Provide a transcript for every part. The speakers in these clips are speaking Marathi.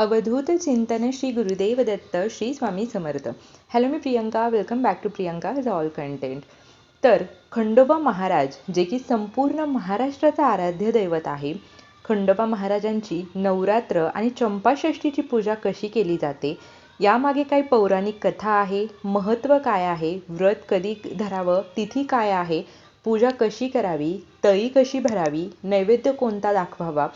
अवधूत चिंतन Shri Gurudev Datta Shri Swami Samarth. Hello me Priyanka welcome back to Priyanka is all content तर खंडोबा महाराज जे की संपूर्ण महाराष्ट्राचा आराध्य दैवत आहे खंडोबा महाराजांची नवरात्र आणि चंपाषष्ठीची पूजा कशी केली जाते? यामागे काही पौराणिक कथा आहे महत्त्व काय आहे व्रत कधी धरावं तिथी काय आहे पूजा कशी करावी तळी कशी भरावी नैवेद्य कोणता दाखवावा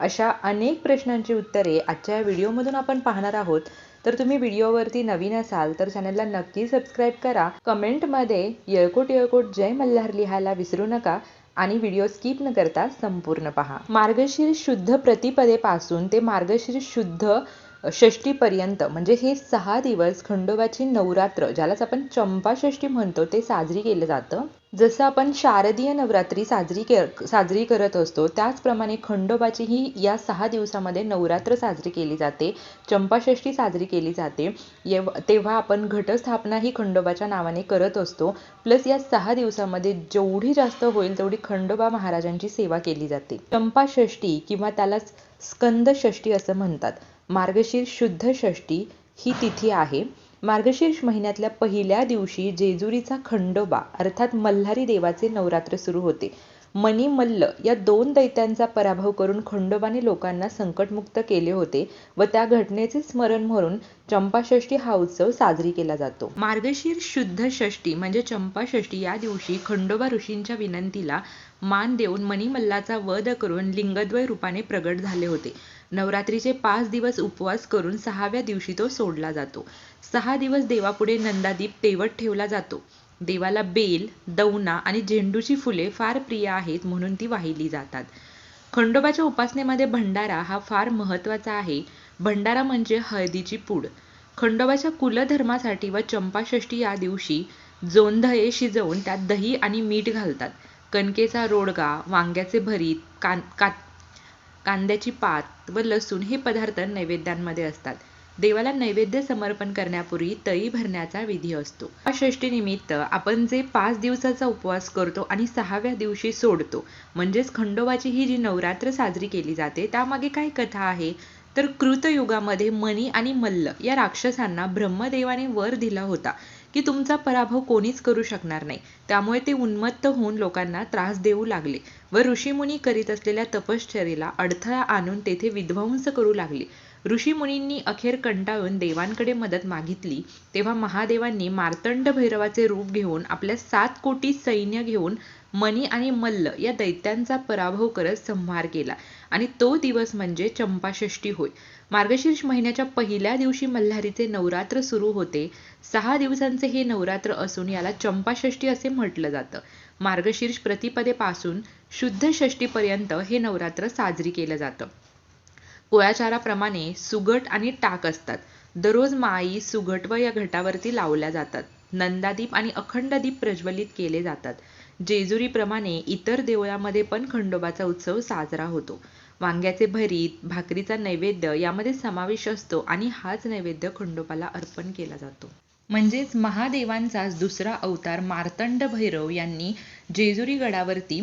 अशा अनेक प्रश्नांची उत्तरे आजच्या या व्हिडिओमधून आपण पाहणार आहोत. तर तुम्ही व्हिडिओवरती नवीन असाल तर चॅनलला नक्की सबस्क्राईब करा. कमेंटमध्ये येळकोट येळकोट जय मल्हार लिहायला विसरू नका आणि व्हिडिओ स्किप न करता संपूर्ण पहा. मार्गशीर्ष शुद्ध प्रतिपदेपासून ते मार्गशीर्ष शुद्ध षष्टीपर्यंत म्हणजे हे सहा दिवस खंडोबाची नवरात्र ज्यालाच आपण चंपाषष्ठी म्हणतो ते साजरी केलं जातं. जसं आपण शारदीय नवरात्री साजरी कर साजरी करत असतो त्याचप्रमाणे खंडोबाची ही या सहा दिवसामध्ये नवरात्र साजरी केली जाते चंपाषष्ठी साजरी केली जाते. येव तेव्हा आपण घटस्थापना ही खंडोबाच्या नावाने करत असतो. प्लस या सहा दिवसामध्ये जेवढी जास्त होईल तेवढी खंडोबा महाराजांची सेवा केली जाते. चंपाषष्ठी किंवा त्याला स्कंदषष्ठी असं म्हणतात. मार्गशीर्ष शुद्ध षष्टी ही तिथी आहे. मार्गशीर्ष महिन्यातल्या पहिल्या दिवशी जेजुरीचा खंडोबा अर्थात मल्हारी देवाचे नवरात्र सुरू होते. मनी मल्ल या दोन दैत्यांचा पराभव करून खंडोबाने लोकांना संकटमुक्त केले होते व त्या घटनेचे स्मरण म्हणून चंपाषष्ठी हा उत्सव साजरी केला जातो. मार्गशीर शुद्ध षष्टी म्हणजे चंपाषष्ठी या दिवशी खंडोबा ऋषींच्या विनंतीला मान देऊन मणिमल्लाचा वध करून लिंगद्वय रूपाने प्रगट झाले होते. नवरात्रीचे पाच दिवस उपवास करून सहाव्या दिवशी तो सोडला जातो. सहा दिवस देवापुढे नंदादीप तेवत ठेवला जातो. देवाला बेल दौना आणि झेंडूची फुले फार प्रिय आहेत म्हणून ती वाहिली जातात. खंडोबाच्या उपासनेमध्ये भंडारा हा फार महत्त्वाचा आहे. भंडारा म्हणजे हळदीची पूड. खंडोबाच्या कुलधर्मासाठी व चंपाषष्ठी या दिवशी जोंधये शिजवून त्यात दही आणि मीठ घालतात. कणकेचा रोडगा वांग्याचे भरीत कान का कांद्याची पात व लसूण हे पदार्थ नैवेद्यांमध्ये असतात. देवाला नैवेद्य समर्पण करण्यापूर्वी तळी भरण्याचा विधी असतो. षष्टी निमित्त आपण जे पाच दिवसाचा उपवास करतो आणि सहाव्या दिवशी सोडतो म्हणजेच खंडोबाची ही जी नवरात्र साजरी केली जाते त्यामागे काय कथा आहे. तर कृतयुगामध्ये मणी आणि मल्ल या राक्षसांना ब्रह्मदेवाने वर दिला होता. की तुमचा पराभव कोणीच करू शकणार नाही. त्यामुळे ते उन्मत्त होऊन लोकांना त्रास देऊ लागले व ऋषीमुनी करीत असलेल्या तपश्चर्येला अडथळा आणून तेथे विध्वंस करू लागले. ऋषीमुनींनी अखेर कंटाळून देवांकडे मदत मागितली. तेव्हा महादेवांनी मार्तंड भैरवाचे रूप घेऊन आपल्या सात कोटी सैन्य घेऊन मनी आणि मल्ल या दैत्यांचा पराभव करत संहार केला. आणि तो दिवस म्हणजे चंपाषष्ठी होय. मार्गशीर्ष महिन्याच्या पहिल्या दिवशी मल्हारीचे नवरात्र सुरू होते. सहा दिवसांचे हे नवरात्र असून याला चंपाषष्ठी असे म्हटलं जातं. मार्गशीर्ष प्रतिपदेपासून शुद्ध षष्टीपर्यंत हे नवरात्र साजरी केलं जातं. कुळाचाराप्रमाणे सुगट आणि टाक असतात. दररोज माई सुगट व या घटावरती लावल्या जातात. नंदादीप आणि अखंड दीप प्रज्वलित केले जातात. जेजुरीप्रमाणे इतर देवळामध्ये पण खंडोबाचा उत्सव साजरा होतो. वांग्याचे भरीत भाकरीचा नैवेद्य यामध्ये समावेश असतो आणि हाच नैवेद्य खंडोबाला अर्पण केला जातो. म्हणजेच महादेवांचाच दुसरा अवतार मार्तंड भैरव यांनी जेजुरी गडावरती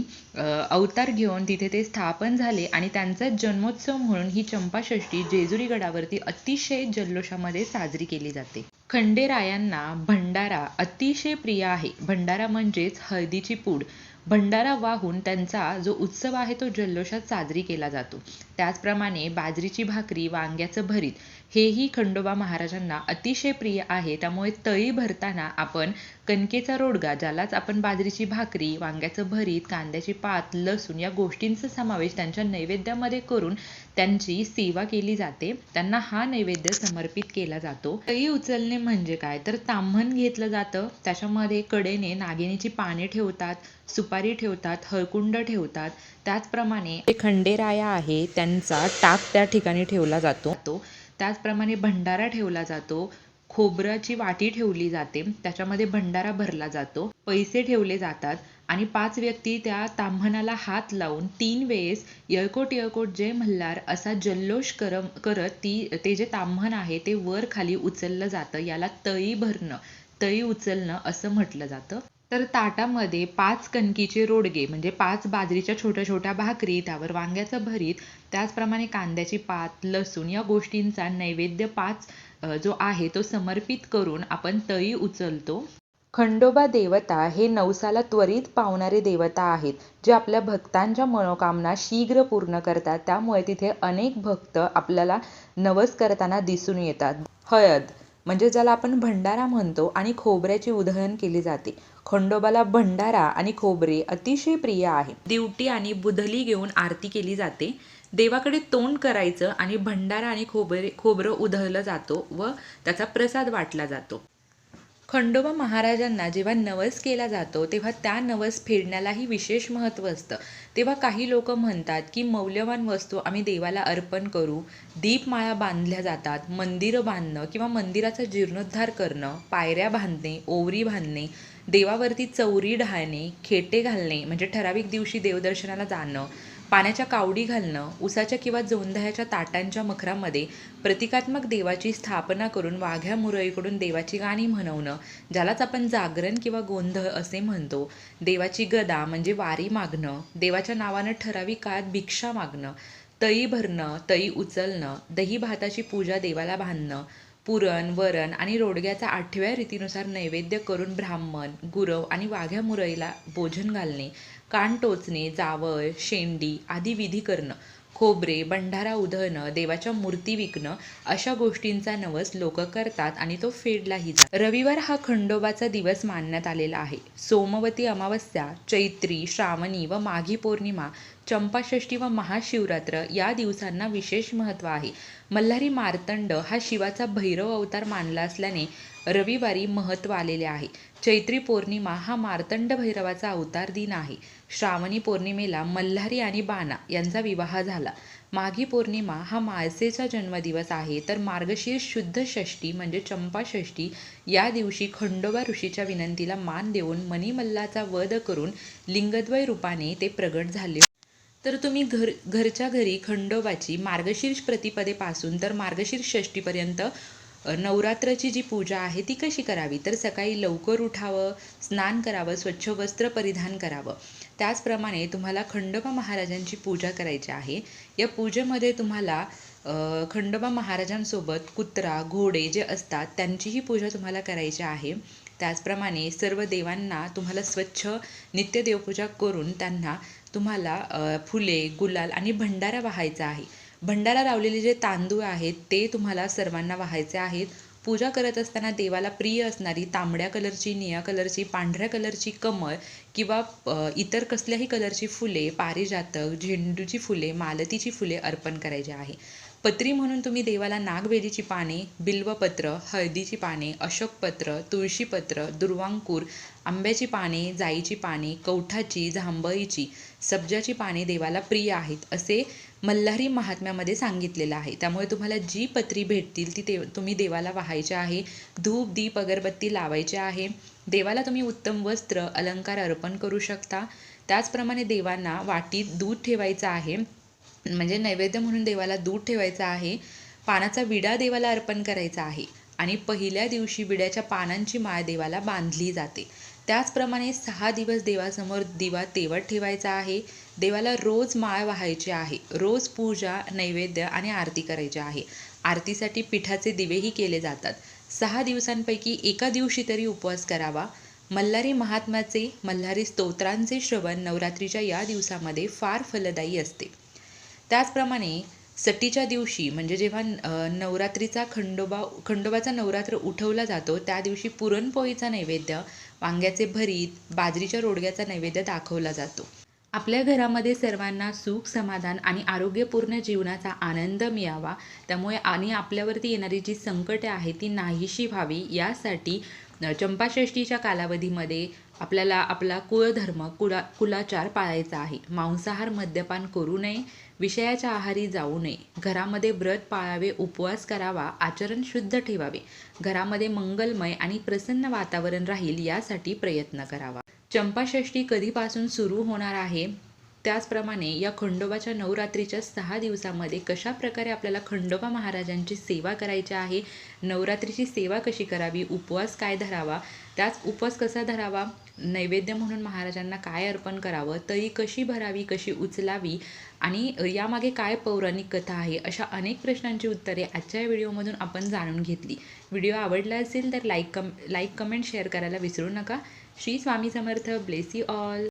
अवतार घेऊन तिथे ते स्थापन झाले आणि त्यांचा जन्मोत्सव म्हणून ही चंपाषष्ठी जेजुरी गडावरती अतिशय जल्लोषामध्ये साजरी केली जाते. खंडेरायांना भंडारा अतिशय प्रिय आहे. भंडारा म्हणजेच हळदीची पूड. भंडारा वाहून त्यांचा जो उत्सव आहे तो जल्लोषात साजरी केला जातो. त्याचप्रमाणे बाजरीची भाकरी वांग्याचं भरीत हेही खंडोबा महाराजांना अतिशय प्रिय आहे. त्यामुळे तळी भरताना आपण कणकेचा रोडगा ज्यालाच आपण बाजरीची भाकरी वांग्याचं भरीत कांद्याची पात लसूण या गोष्टींचा समावेश त्यांच्या नैवेद्यामध्ये करून त्यांची सेवा केली जाते. त्यांना हा नैवेद्य समर्पित केला जातो. तळी उचलणे म्हणजे काय? तर ताम्हण घेतलं जातं. त्याच्यामध्ये कडेने नागिनीची पाने ठेवतात सुपारी ठेवतात हळकुंड ठेवतात. त्याचप्रमाणे खंडेराया आहे त्यांचा टाक त्या ठिकाणी ठेवला जातो. त्याचप्रमाणे भंडारा ठेवला जातो. खोबऱ्याची वाटी ठेवली जाते. त्याच्यामध्ये भंडारा भरला जातो. पैसे ठेवले जातात आणि पाच व्यक्ती त्या ताम्हणाला हात लावून तीन वेळेस यळकोट यळकोट जय मल्हार असा जल्लोष कर करत ती ते जे ताम्हण आहे ते वर खाली उचललं जातं. याला तळी भरणं तळी उचलणं असं म्हटलं जातं. तर ताटामध्ये पाच कणकीचे रोडगे म्हणजे पाच बाजरीच्या छोट्या छोट्या भाकरी त्यावर वांग्याचं भरीत त्याचप्रमाणे कांद्याची पात लसूण या गोष्टींचा नैवेद्य पाच जो आहे तो समर्पित करून आपण तळी उचलतो. खंडोबा देवता हे नवसाला त्वरित पावणारे देवता आहेत जे आपल्या भक्तांच्या मनोकामना शीघ्र पूर्ण करतात. त्यामुळे तिथे अनेक भक्त आपल्याला नवस करताना दिसून येतात. हळद म्हणजे ज्याला आपण भंडारा म्हणतो आणि खोबऱ्याची उधळण केली जाते. खंडोबाला भंडारा आणि खोबरे अतिशय प्रिय आहे. दिवटी आणि बुधली घेऊन आरती केली जाते. देवाकडे तोंड करायचं आणि भंडारा आणि खोबरे खोबरं उधळलं जातो व त्याचा प्रसाद वाटला जातो. खंडोबा महाराजांना जेव्हा नवस केला जातो तेव्हा त्या नवस फेडण्यालाही विशेष महत्त्व असतं. तेव्हा काही लोक म्हणतात की मौल्यवान वस्तू आम्ही देवाला अर्पण करू दीपमाळा बांधल्या जातात मंदिरं बांधणं किंवा मंदिराचा जीर्णोद्धार करणं पायऱ्या बांधणे ओवरी बांधणे देवावरती चौरी ढाळणे खेटे घालणे म्हणजे ठराविक दिवशी देवदर्शनाला जाणं पाण्याच्या कावडी घालणं उसाच्या किंवा जोंधळ्याच्या ताटांच्या मखरामध्ये प्रतिकात्मक देवाची स्थापना करून वाघ्या मुरळीकडून देवाची गाणी म्हणवणं ज्यालाच आपण जागरण किंवा गोंधळ असे म्हणतो. देवाची गदा म्हणजे वारी मागणं देवाच्या नावानं ठराविक काळात भिक्षा मागणं तळी भरणं तळी उचलणं दही भाताची पूजा देवाला बांधणं पुरण वरण आणि रोडग्याचा आठव्या रीतीनुसार नैवेद्य करून ब्राह्मण गुरव आणि वाघ्या मुरईला भोजन घालणे कान टोचणे जावळ शेंडी आदी विधी करणं खोबरे भंडारा उधळणं देवाच्या मूर्ती विकणं अशा गोष्टींचा नवस लोक करतात आणि तो फेडलाही जातो. रविवार हा खंडोबाचा दिवस मानण्यात आलेला आहे. सोमवती अमावस्या चैत्री श्रावणी व माघी पौर्णिमा चंपाषष्ठी व महाशिवरात्र या दिवसांना विशेष महत्त्व आहे. मल्हारी मार्तंड हा शिवाचा भैरव अवतार मानला असल्याने रविवारी महत्त्व आलेले आहे. चैत्री पौर्णिमा हा मार्तंड भैरवाचा अवतार दिन आहे. श्रावणी पौर्णिमेला मल्हारी आणि बाणा यांचा विवाह झाला. माघी पौर्णिमा हा माळसेचा जन्मदिवस आहे. तर मार्गशीर्ष शुद्ध षष्ठी म्हणजे चंपाषष्ठी या दिवशी खंडोबा ऋषीच्या विनंतीला मान देऊन मणिमल्लाचा वध करून लिंगद्वय रूपाने ते प्रगट झाले तर तुम्ही घर घरच्या घरी खंडोबाची मार्गशीर्ष प्रतिपदेपासून तर मार्गशीर्ष षष्टीपर्यंत नवरात्राची जी पूजा आहे ती कशी करावी? तर सकाळी लवकर उठावं स्नान करावं स्वच्छ वस्त्र परिधान करावं. त्याचप्रमाणे तुम्हाला खंडोबा महाराजांची पूजा करायची आहे. या पूजेमध्ये तुम्हाला खंडोबा महाराजांसोबत कुत्रा घोडे जे असतात त्यांचीही पूजा तुम्हाला करायची आहे. त्याचप्रमाणे सर्व देवांना तुम्हाला स्वच्छ नित्य देवपूजा करून त्यांना तुम्हाला फुले गुलाल आणि भंडारा वाहायचा आहे. भंडारा लावलेले जे तांदूळ आहेत ते तुम्हाला सर्वांना वाहायचे आहेत. पूजा करत असताना देवाला प्रिय असणारी तांबड्या कलरची निळ्या कलरची पांढऱ्या कलरची कमळ किंवा इतर कसल्याही कलरची फुले पारिजातक झेंडूची फुले मालतीची फुले अर्पण करायची आहे. पत्री म्हणून तुम्ही देवाला नागवेलीची पाने बिल्वपत्र हळदीची पाने अशोकपत्र तुळशीपत्र दुर्वांकूर आंब्याची पाने जाईची पाने कवठाची जांभळीची सब्जाची पाने देवाला प्रिय आहेत असे मल्हारी महात्म्यामध्ये सांगितलेलं आहे. त्यामुळे तुम्हाला जी पत्री भेटतील ती देव तुम्ही देवाला वाहायची आहे धूप दीप अगरबत्ती लावायची आहे. देवाला तुम्ही उत्तम वस्त्र अलंकार अर्पण करू शकता. त्याचप्रमाणे देवांना वाटीत दूध ठेवायचं आहे. म्हणजे नैवेद्य म्हणून देवाला दूध ठेवायचं आहे पानाचा विडा देवाला अर्पण करायचा आहे आणि पहिल्या दिवशी विड्याच्या पानांची माळ देवाला बांधली जाते. त्याचप्रमाणे सहा दिवस देवासमोर दिवा तेवत ठेवायचा आहे देवाला रोज माळ वाहायची आहे रोज पूजा नैवेद्य आणि आरती करायची आहे. आरतीसाठी पिठाचे दिवेही केले जातात. सहा दिवसांपैकी एका दिवशी तरी उपवास करावा. मल्हारी महात्म्याचे मल्हारी स्तोत्रांचे श्रवण नवरात्रीच्या या दिवसामध्ये फार फलदायी असते. त्याचप्रमाणे सटीच्या दिवशी म्हणजे जेव्हा नवरात्रीचा खंडोबा खंडोबाचा नवरात्र उठवला जातो त्या दिवशी पुरणपोळीचा नैवेद्य वांग्याचे भरीत बाजरीच्या रोडग्याचा नैवेद्य दाखवला जातो. आपल्या घरामध्ये सर्वांना सुख समाधान आणि आरोग्यपूर्ण जीवनाचा आनंद मिळावा. त्यामुळे आणि आपल्यावरती येणारी जी संकटे आहेत ती नाहीशी व्हावी. यासाठी चंपाषष्टीच्या चंपाषष्ठीच्या कालावधीमध्ये आपल्याला आपला कुळधर्म कुला कुलाचार पाळायचा आहे. मांसाहार मद्यपान करू नये. विषयाच्या आहारी जाऊ नये. घरामध्ये व्रत पाळावे उपवास करावा आचरण शुद्ध ठेवावे. घरामध्ये मंगलमय आणि प्रसन्न वातावरण राहील यासाठी प्रयत्न करावा. चंपाषष्ठी कधीपासून सुरू होणार आहे? त्याचप्रमाणे या खंडोबाच्या नवरात्रीच्या सहा दिवसामध्ये कशा प्रकारे आपल्याला खंडोबा महाराजांची सेवा करायची आहे? नवरात्रीची सेवा कशी करावी? उपवास काय धरावा? त्याच उपवास कसा धरावा? नैवेद्य म्हणून महाराजांना काय अर्पण करावं? तरी कशी भरावी? कशी उचलावी? आणि यामागे काय पौराणिक कथा आहे? अशा अनेक प्रश्नांची उत्तरे आजच्या व्हिडिओमधून आपण जाणून घेतली. व्हिडिओ आवडला असेल तर like come like comment share करायला विसरू नका. Shri Swami Samarth. Bless you all.